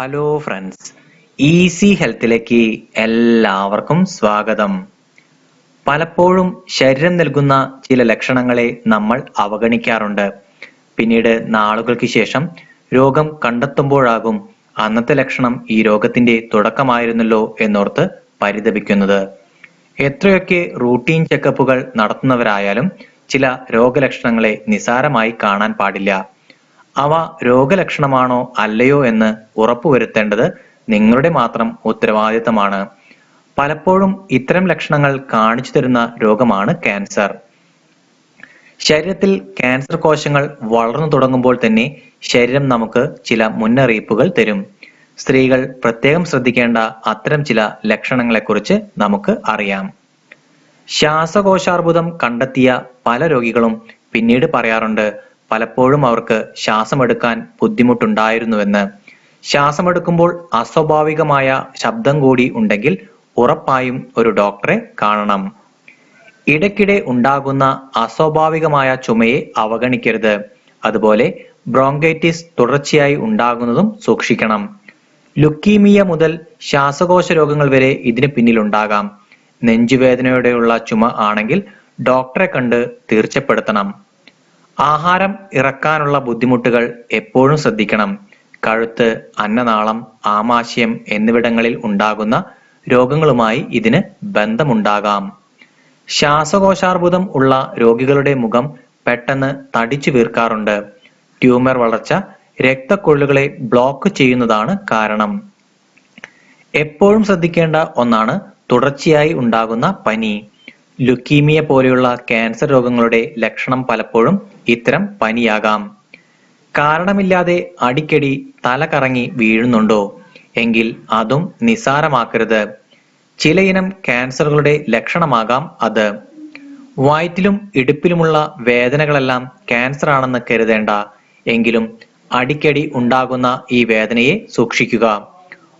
Hello friends easy ഹെൽത്തിലേക്ക് എല്ലാവർക്കും സ്വാഗതം. പലപ്പോഴും ശരീരം നൽകുന്ന ചില ലക്ഷണങ്ങളെ നമ്മൾ അവഗണിക്കാറുണ്ട്. പിന്നീട് നാളുകൾക്ക് ശേഷം രോഗം കണ്ടെത്തുമ്പോഴാകും അന്നത്തെ ലക്ഷണം ഈ രോഗത്തിന്റെ തുടക്കമായിരുന്നല്ലോ എന്നോർത്ത് പരിതപിക്കുന്നത്. എത്രയൊക്കെ റൂട്ടീൻ ചെക്കപ്പുകൾ നടത്തുന്നവരായാലും ചില രോഗലക്ഷണങ്ങളെ നിസാരമായി കാണാൻ പാടില്ല. അവ രോഗലക്ഷണമാണോ അല്ലയോ എന്ന് ഉറപ്പുവരുത്തേണ്ടത് നിങ്ങളുടെ മാത്രം ഉത്തരവാദിത്തമാണ്. പലപ്പോഴും ഇത്തരം ലക്ഷണങ്ങൾ കാണിച്ചു തരുന്ന രോഗമാണ് ക്യാൻസർ. ശരീരത്തിൽ ക്യാൻസർ കോശങ്ങൾ വളർന്നു തുടങ്ങുമ്പോൾ തന്നെ ശരീരം നമുക്ക് ചില മുന്നറിയിപ്പുകൾ തരും. സ്ത്രീകൾ പ്രത്യേകം ശ്രദ്ധിക്കേണ്ട അത്തരം ചില ലക്ഷണങ്ങളെക്കുറിച്ച് നമുക്ക് അറിയാം. ശ്വാസകോശാർബുദം കണ്ടെത്തിയ പല രോഗികളും പിന്നീട് പറയാറുണ്ട് പലപ്പോഴും അവർക്ക് ശ്വാസമെടുക്കാൻ ബുദ്ധിമുട്ടുണ്ടായിരുന്നുവെന്ന്. ശ്വാസമെടുക്കുമ്പോൾ അസ്വാഭാവികമായ ശബ്ദം കൂടി ഉണ്ടെങ്കിൽ ഉറപ്പായും ഒരു ഡോക്ടറെ കാണണം. ഇടയ്ക്കിടെ ഉണ്ടാകുന്ന അസ്വാഭാവികമായ ചുമയെ അവഗണിക്കരുത്. അതുപോലെ ബ്രോങ്കൈറ്റിസ് തുടർച്ചയായി ഉണ്ടാകുന്നതും സൂക്ഷിക്കണം. ലുക്കീമിയ മുതൽ ശ്വാസകോശ രോഗങ്ങൾ വരെ ഇതിന് പിന്നിലുണ്ടാകാം. നെഞ്ചുവേദനയോടെയുള്ള ചുമ ആണെങ്കിൽ ഡോക്ടറെ കണ്ട് തീർച്ചപ്പെടുത്തണം. ആഹാരം ഇറക്കാനുള്ള ബുദ്ധിമുട്ടുകൾ എപ്പോഴും ശ്രദ്ധിക്കണം. കഴുത്ത് അന്നനാളം ആമാശയം എന്നിവിടങ്ങളിൽ ഉണ്ടാകുന്ന രോഗങ്ങളുമായി ഇതിന് ബന്ധമുണ്ടാകാം. ശ്വാസകോശാർബുദം ഉള്ള രോഗികളുടെ മുഖം പെട്ടെന്ന് തടിച്ചു വീർക്കാറുണ്ട്. ട്യൂമർ വളർച്ച രക്തക്കൊള്ളുകളെ ബ്ലോക്ക് ചെയ്യുന്നതാണ് കാരണം. എപ്പോഴും ശ്രദ്ധിക്കേണ്ട ഒന്നാണ് തുടർച്ചയായി ഉണ്ടാകുന്ന പനി. ലുക്കീമിയ പോലെയുള്ള ക്യാൻസർ രോഗങ്ങളുടെ ലക്ഷണം പലപ്പോഴും ഇത്തരം പനിയാകാം. കാരണമില്ലാതെ അടിക്കടി തല കറങ്ങി വീഴുന്നുണ്ടോ? എങ്കിൽ അതും നിസാരമാക്കരുത് ചിലയിനം ക്യാൻസറുകളുടെ ലക്ഷണമാകാം അത്. വയറ്റിലും ഇടുപ്പിലുമുള്ള വേദനകളെല്ലാം ക്യാൻസർ ആണെന്ന് കരുതേണ്ട. എങ്കിലും അടിക്കടി ഉണ്ടാകുന്ന ഈ വേദനയെ സൂക്ഷിക്കുക.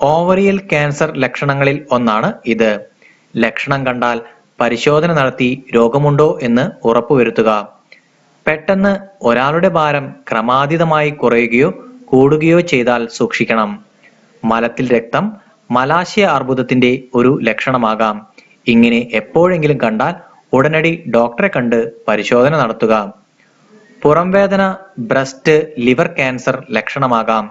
ഓവറിയൽ ക്യാൻസർ ലക്ഷണങ്ങളിൽ ഒന്നാണ് ഇത്. ലക്ഷണം കണ്ടാൽ പരിശോധന നടത്തി രോഗമുണ്ടോ എന്ന് ഉറപ്പുവരുത്തുക. പെട്ടെന്ന് ഒരാളുടെ ഭാരം ക്രമാതീതമായി കുറയുകയോ കൂടുകയോ ചെയ്താൽ സൂക്ഷിക്കണം. മലത്തിൽ രക്തം മലാശയ അർബുദത്തിന്റെ ഒരു ലക്ഷണമാകാം. ഇങ്ങനെ എപ്പോഴെങ്കിലും കണ്ടാൽ ഉടനടി ഡോക്ടറെ കണ്ട് പരിശോധന നടത്തുക. പുറംവേദന ബ്രസ്റ്റ് ലിവർ ക്യാൻസർ ലക്ഷണമാകാം.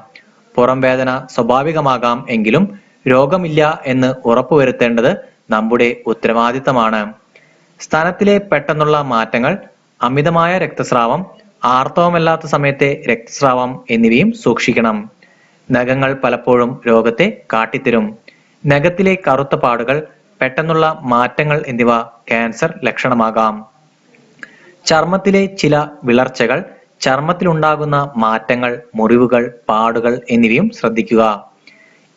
പുറംവേദന സ്വാഭാവികമാകാം എങ്കിലും രോഗമില്ല എന്ന് ഉറപ്പുവരുത്തേണ്ടത് നമ്മുടെ ഉത്തരവാദിത്തമാണ്. സ്ഥലത്തിലെ പെട്ടെന്നുള്ള മാറ്റങ്ങൾ അമിതമായ രക്തസ്രാവം ആർത്തവമല്ലാത്ത സമയത്തെ രക്തസ്രാവം എന്നിവയും സൂക്ഷിക്കണം. നഖങ്ങൾ പലപ്പോഴും രോഗത്തെ കാട്ടിത്തരും. നഖത്തിലെ കറുത്ത പാടുകൾ പെട്ടെന്നുള്ള മാറ്റങ്ങൾ എന്നിവ ക്യാൻസർ ലക്ഷണമാകാം. ചർമ്മത്തിലെ ചില വിളർച്ചകൾ ചർമ്മത്തിലുണ്ടാകുന്ന മാറ്റങ്ങൾ മുറിവുകൾ പാടുകൾ എന്നിവയും ശ്രദ്ധിക്കുക.